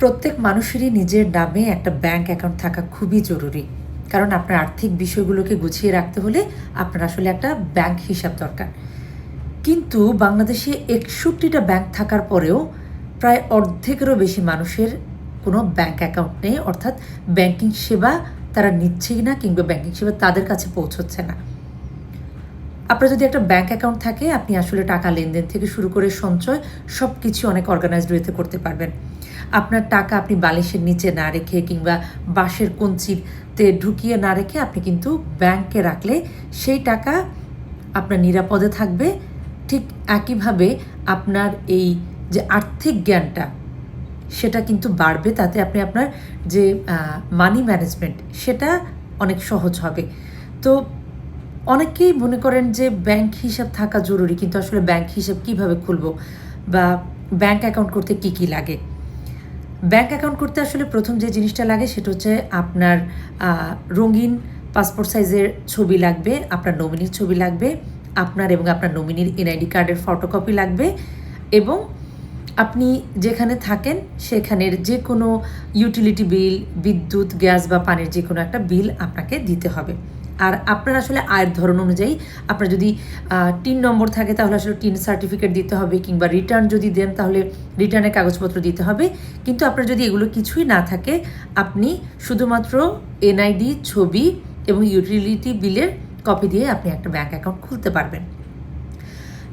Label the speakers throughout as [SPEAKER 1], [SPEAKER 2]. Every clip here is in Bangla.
[SPEAKER 1] প্রত্যেক মানুষেরই নিজের নামে একটা ব্যাংক অ্যাকাউন্ট থাকা খুবই জরুরি। কারণ আপনার আর্থিক বিষয়গুলোকে গুছিয়ে রাখতে হলে আপনার আসলে একটা ব্যাংক হিসাব দরকার। কিন্তু বাংলাদেশে একষট্টিটা ব্যাংক থাকার পরেও প্রায় অর্ধেকেরও বেশি মানুষের কোনো ব্যাংক অ্যাকাউন্ট নেই, অর্থাৎ ব্যাংকিং সেবা তারা নিচ্ছেই না কিংবা ব্যাংকিং সেবা তাদের কাছে পৌঁছচ্ছে না। আপনার যদি একটা ব্যাংক অ্যাকাউন্ট থাকে, আপনি আসলে টাকা লেনদেন থেকে শুরু করে সঞ্চয় সব কিছু অনেক অর্গানাইজড ওয়েতে করতে পারবেন। আপনার টাকা আপনি বালিশের নিচে না রেখে কিংবা বাঁশের কঞ্চিতে ঢুকিয়ে না রেখে আপনি কিন্তু ব্যাংকে রাখলে সেই টাকা আপনার নিরাপদে থাকবে। ঠিক একইভাবে আপনার এই যে আর্থিক জ্ঞানটা, সেটা কিন্তু বাড়বে। তাতে আপনি আপনার যে মানি ম্যানেজমেন্ট সেটা অনেক সহজ হবে। তো অনেকেই মনে করেন যে, ব্যাংক হিসাব থাকা জরুরি, কিন্তু আসলে ব্যাংক হিসাব কীভাবে খুলবো বা ব্যাংক অ্যাকাউন্ট করতে কি কি লাগে? ব্যাংক অ্যাকাউন্ট করতে আসলে প্রথম যে জিনিসটা লাগে সেটা হচ্ছে আপনার রঙিন পাসপোর্ট সাইজের ছবি লাগবে, আপনার নমিনির ছবি লাগবে, আপনার এবং আপনার নমিনির এনআইডি কার্ডের ফটোকপি লাগবে এবং আপনি যেখানে থাকেন সেখানের যে কোনো ইউটিলিটি বিল বিদ্যুৎ গ্যাস বা পানির যে কোনো একটা বিল আপনাকে দিতে হবে। আর আপনার আসলে আয়ের ধরন অনুযায়ী আপনার যদি টিন নম্বর থাকে তাহলে আসলে টিন সার্টিফিকেট দিতে হবে কিংবা রিটার্ন যদি দেন তাহলে রিটার্নের কাগজপত্র দিতে হবে। কিন্তু আপনার যদি এগুলো কিছুই না থাকে, আপনি শুধুমাত্র এনআইডি ছবি এবং ইউটিলিটি বিলের কপি দিয়ে আপনি একটা ব্যাঙ্ক অ্যাকাউন্ট খুলতে পারবেন।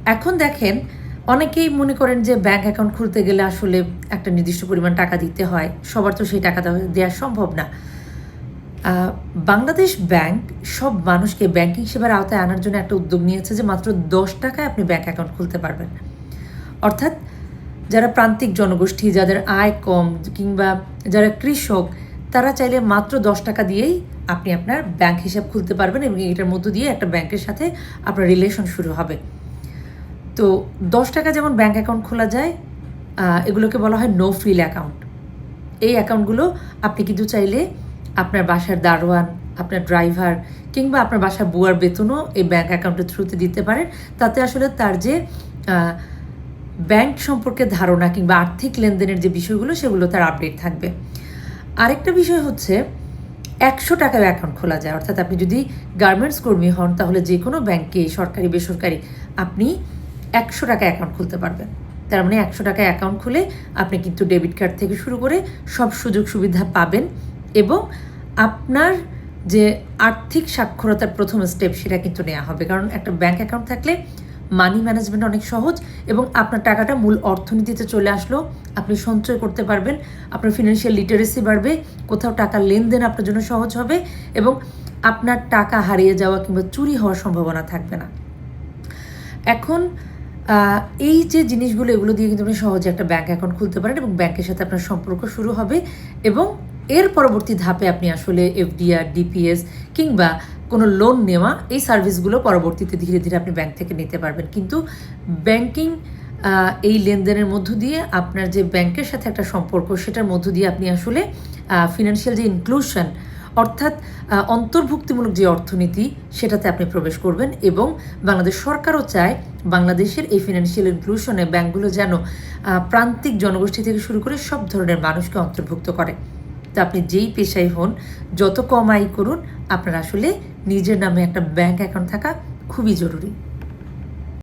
[SPEAKER 1] এখন দেখেন, অনেকেই মনে করেন যে ব্যাঙ্ক অ্যাকাউন্ট খুলতে গেলে আসলে একটা নির্দিষ্ট পরিমাণ টাকা দিতে হয়, সবার তো সেই টাকা দেওয়া- সম্ভব না। বাংলাদেশ ব্যাংক সব মানুষকে ব্যাংকিং সেবার আওতায় আনার জন্য একটা উদ্যোগ নিয়েছে যে মাত্র দশ টাকায় আপনি ব্যাংক অ্যাকাউন্ট খুলতে পারবেন। অর্থাৎ যারা প্রান্তিক জনগোষ্ঠী, যাদের আয় কম কিংবা যারা কৃষক, তারা চাইলে মাত্র দশ টাকা দিয়েই আপনি আপনার ব্যাংক হিসাব খুলতে পারবেন এবং এটার মধ্য দিয়ে একটা ব্যাংকের সাথে আপনার রিলেশন শুরু হবে। তো দশ টাকা যেমন ব্যাংক অ্যাকাউন্ট খোলা যায় এগুলোকে বলা হয় নো ফিল অ্যাকাউন্ট এই অ্যাকাউন্টগুলো আপনি কিন্তু চাইলে আপনার বাসার দারোয়ান, আপনার ড্রাইভার কিংবা আপনার বাসার বুয়ার বেতনও এই ব্যাঙ্ক অ্যাকাউন্টের থ্রুতে দিতে পারেন। তাতে আসলে তার যে ব্যাংক সম্পর্কে ধারণা কিংবা আর্থিক লেনদেনের যে বিষয়গুলো, সেগুলো তার আপডেট থাকবে। আরেকটা বিষয় হচ্ছে, একশো টাকার অ্যাকাউন্ট খোলা যায়। অর্থাৎ আপনি যদি গার্মেন্টস কর্মী হন, তাহলে যে কোনো ব্যাংকে সরকারি, বেসরকারি, আপনি একশো টাকা অ্যাকাউন্ট খুলতে পারবেন। তার মানে একশো টাকা অ্যাকাউন্ট খুলে আপনি কিন্তু ডেবিট কার্ড থেকে শুরু করে সব সুযোগ সুবিধা পাবেন। এবং আপনার যে আর্থিক সাক্ষরতার প্রথম স্টেপ সেটা কিন্তু নেওয়া হবে। কারণ একটা ব্যাংক অ্যাকাউন্ট থাকলে মানি ম্যানেজমেন্ট অনেক সহজ এবং আপনার টাকাটা মূল অর্থনীতিতে চলে আসলো। আপনি সঞ্চয় করতে পারবেন, আপনার ফিনান্সিয়াল লিটারেসি বাড়বে, কোথাও টাকা লেনদেন আপনার জন্য সহজ হবে এবং আপনার টাকা হারিয়ে যাওয়া কিংবা চুরি হওয়ার সম্ভাবনা থাকবে না। এখন এই যে জিনিসগুলো, এগুলো দিয়ে কিন্তু আপনি সহজে একটা ব্যাঙ্ক অ্যাকাউন্ট খুলতে পারেন এবং ব্যাংকের সাথে আপনার সম্পর্ক শুরু হবে এবং এর পরবর্তী ধাপে আপনি আসলে এফডিআর ডিপিএস কিংবা কোনো লোন নেওয়া, এই সার্ভিসগুলো পরবর্তীতে ধীরে ধীরে আপনি ব্যাংক থেকে নিতে পারবেন। কিন্তু ব্যাংকিং এই লেনদেনের মধ্য দিয়ে আপনার যে ব্যাংকের সাথে একটা সম্পর্ক, সেটার মধ্য দিয়ে আপনি আসলে ফিনান্সিয়াল যে ইনক্লুশন অর্থাৎ অন্তর্ভুক্তিমূলক যে অর্থনীতি, সেটাতে আপনি প্রবেশ করবেন এবং বাংলাদেশ সরকারও চায় বাংলাদেশের এই ফিনান্সিয়াল ইনক্লুশনে ব্যাংকগুলো যেন প্রান্তিক জনগোষ্ঠী থেকে শুরু করে সব ধরনের মানুষকে অন্তর্ভুক্ত করে। তো আপনি যেই পেশায় হন, যত কম আয় করুন, আপনার আসলে নিজের নামে একটা ব্যাংক অ্যাকাউন্ট থাকা খুবই জরুরি।